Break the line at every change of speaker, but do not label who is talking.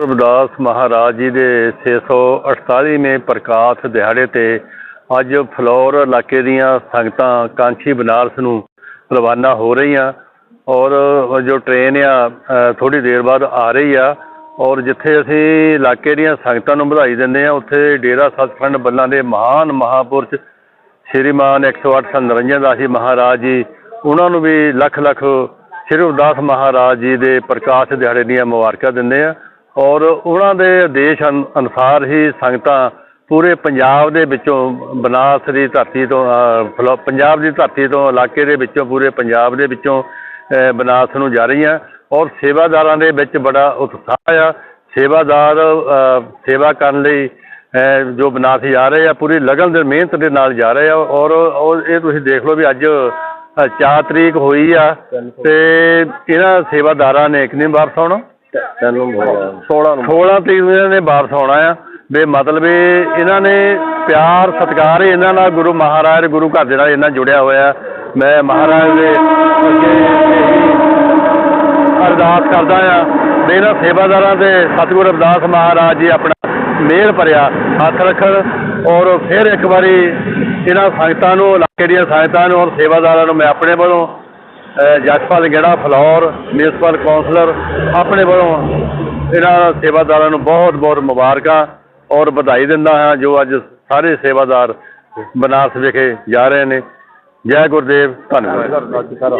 ਰਵਿਦਾਸ ਮਹਾਰਾਜ ਜੀ ਦੇ 648ਵੇਂ ਪ੍ਰਕਾਸ਼ ਦਿਹਾੜੇ ਤੇ ਅੱਜ ਫਲੋਰ ਇਲਾਕੇ ਦੀਆਂ ਸੰਗਤਾਂ ਕਾਂਛੀ ਬਨਾਰਸ ਨੂੰ ਰਵਾਨਾ ਹੋ ਰਹੀਆਂ ਔਰ ਜੋ ਟ੍ਰੇਨ ਆ ਥੋੜੀ ਦੇਰ ਬਾਅਦ ਆ ਰਹੀ ਆ ਔਰ ਜਿੱਥੇ ਅਸੀਂ ਇਲਾਕੇ ਦੀਆਂ ਸੰਗਤਾਂ ਨੂੰ ਵਧਾਈ ਦਿੰਦੇ ਆ ਉੱਥੇ ਡੇਰਾ ਸੱਚਖੰਡ ਬੱਲਾਂ ਦੇ ਮਹਾਨ ਮਹਾਪੁਰਸ਼ ਸ਼੍ਰੀਮਾਨ 108 ਸੰਤ ਨਿਰੰਜਨ ਦਾਸ ਜੀ ਮਹਾਰਾਜ ਜੀ, ਉਹਨਾਂ ਨੂੰ ਵੀ ਲੱਖ ਲੱਖ ਸ਼੍ਰੀ ਰਵਿਦਾਸ ਮਹਾਰਾਜ ਜੀ ਦੇ ਪ੍ਰਕਾਸ਼ ਦਿਹਾੜੇ ਦੀਆਂ ਮੁਬਾਰਕਾਂ ਦਿੰਦੇ ਆ ਔਰ ਉਹਨਾਂ ਦੇ ਆਦੇਸ਼ ਅਨ- ਅਨੁਸਾਰ ਹੀ ਸੰਗਤਾਂ ਪੂਰੇ ਪੰਜਾਬ ਦੇ ਵਿੱਚੋਂ ਬਨਾਰਸ ਦੀ ਧਰਤੀ ਤੋਂ ਫਲੋ- ਪੰਜਾਬ ਦੀ ਧਰਤੀ ਤੋਂ ਇਲਾਕੇ ਦੇ ਵਿੱਚੋਂ ਪੂਰੇ ਪੰਜਾਬ ਦੇ ਵਿੱਚੋਂ ਅ, ਬਨਾਰਸ ਨੂੰ ਜਾ ਰਹੀਆਂ ਔਰ ਸੇਵਾਦਾਰਾਂ ਦੇ ਵਿੱਚ ਬੜਾ ਉਤਸ਼ਾਹ ਆ। ਸੇਵਾਦਾਰ ਸੇਵਾ ਕਰਨ ਲਈ ਜੋ ਬਨਾਰਸ ਜਾ ਰਹੇ ਆ ਪੂਰੀ ਲਗਨ ਦੇ ਮਿਹਨਤ ਦੇ ਨਾਲ ਜਾ ਰਹੇ ਆ ਔਰ ਔਰ ਇਹ ਤੁਸੀਂ ਦੇਖ ਲਓ ਵੀ ਅੱਜ 4 ਤਰੀਕ ਹੋਈ ਆ ਤੇ ਇਹਨਾਂ ਸੇਵਾਦਾਰਾਂ ਨੇ ਇੱਕ ਕਿੰਨੇ ਵਾਪਸ ਆਉਣਾ।
ਤੈਨੂੰ 16 ਨੂੰ।
16 ਤਰੀਕ ਨੂੰ ਇਹਨਾਂ ਨੇ ਵਾਪਸ ਆਉਣਾ ਆ। ਬੇ ਮਤਲਬ ਇਹ ਇਹਨਾਂ ਨੇ ਪਿਆਰ ਸਤਿਕਾਰ ਇਹਨਾਂ ਨਾਲ ਗੁਰੂ ਮਹਾਰਾਜ ਗੁਰੂ ਘਰ ਦੇ ਨਾਲ ਇਹਨਾਂ ਜੁੜਿਆ ਹੋਇਆ। ਮੈਂ ਮਹਾਰਾਜ ਦੇ ਅੱਗੇ ਅਰਦਾਸ ਕਰਦਾ ਆ ਵੀ ਇਹਨਾਂ ਸੇਵਾਦਾਰਾਂ ਦੇ ਸਤਿਗੁਰੂ ਰਵਿਦਾਸ ਮਹਾਰਾਜ ਜੀ ਆਪਣਾ ਮਿਹਰ ਭਰਿਆ ਹੱਥ ਰੱਖਣ ਔਰ ਫਿਰ ਇੱਕ ਵਾਰੀ ਇਹਨਾਂ ਸੰਗਤਾਂ ਨੂੰ ਇਲਾਕੇ ਦੀਆਂ ਸੰਗਤਾਂ ਨੂੰ ਔਰ ਸੇਵਾਦਾਰਾਂ ਨੂੰ ਮੈਂ ਆਪਣੇ ਵੱਲੋਂ ਜਸਪਾਲ ਗੇੜਾ ਫਲੌਰ ਮਿਊਨਿਸਪਲ ਕੌਂਸਲਰ, ਆਪਣੇ ਵੱਲੋਂ ਇਹਨਾਂ ਸੇਵਾਦਾਰਾਂ ਨੂੰ ਬਹੁਤ ਬਹੁਤ ਮੁਬਾਰਕਾਂ ਔਰ ਵਧਾਈ ਦਿੰਦਾ ਹਾਂ ਜੋ ਅੱਜ ਸਾਰੇ ਸੇਵਾਦਾਰ ਬਨਾਰਸ ਵਿਖੇ ਜਾ ਰਹੇ ਨੇ। ਜੈ ਗੁਰਦੇਵ, ਧੰਨਵਾਦ।